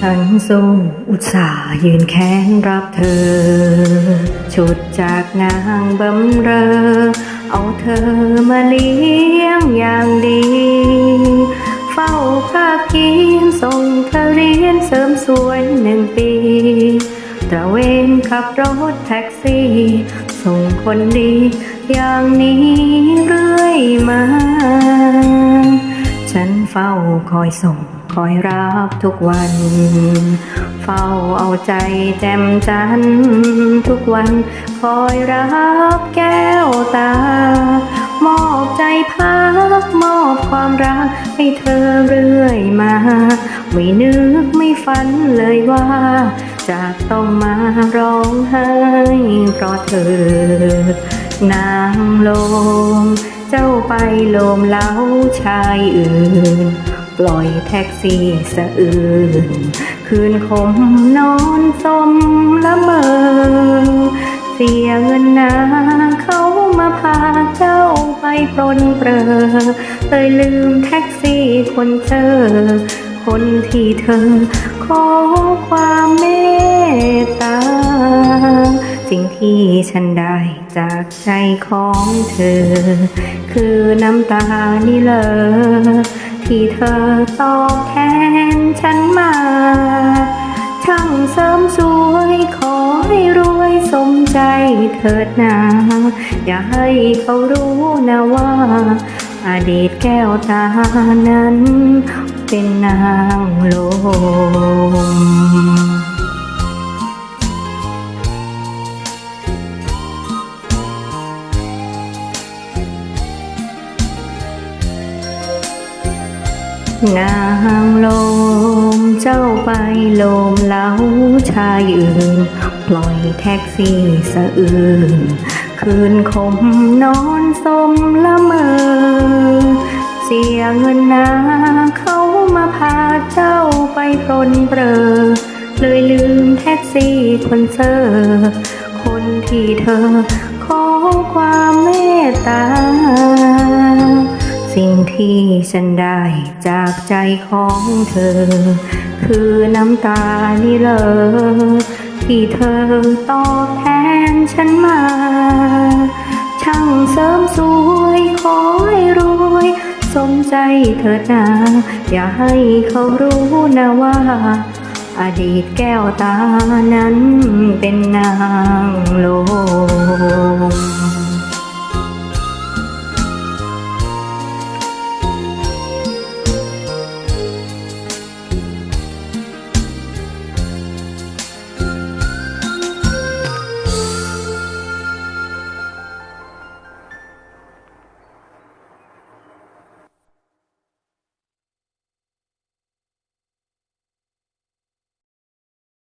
ฉันทรงอุตส่าห์ยืนแข้งรับเธอ ชุดจากงางบำเรอ เอาเธอมาเลี้ยงอย่างดี เฝ้าภาคกินส่งเธอเรียนเสริมสวยหนึ่งปี ตระเวนขับรถแท็กซี่ ส่งคนดี อย่างนี้เรื่อยมา ฉันเฝ้าคอยส่งคอยรับทุกวัน เฝ้าเอาใจแจ่มจันทร์ทุกวัน คอยรับแก้วตามอบใจพั กมอบความรักให้เธอเรื่อยมา ไม่นึกไม่ฝันเลยว่า จะต้องมาร้องไห้เพราะเธอนางลม เจ้าไปโลมเล้าชายอื่น ปล่อยแท็กซี่สะอื่น คืนคมนอนสมละเมอ เสียเงินนาเขา ปปรนเปรอเลยลืมแท็กซี่คนเจอ คนที่เธอ ขอความเมตตา สิ่งที่ฉันได้จากใจของเธอ คือน้ำตานี่เลยที่เธอตอบแทนฉันมา ช่างเสริมสวย ใจเถิดนาอย่าให้เขารู้นะว่าอดีตแก้วตานั้น เป็นนางลมนางลมเจ้าไปลมเล้าชายอื่น ปล่อยแท็กซี่สะอื่นคืนคมนอนสมละเมอ เสียเงินนาเขามาพาเจ้าไปพรนเปรอ เลยลืมแท็กซี่คนเซอร์คนที่เธอ ขอความเมตตา สิ่งที่ฉันได้จากใจของเธอ คือน้ำตานี่เลย ที่เธอตอบแทนฉันมา ช่างเสริมสวยขอให้รวย สมใจเถิดนาอย่าให้เขารู้นะว่า อดีตแก้วตานั้นเป็นนาง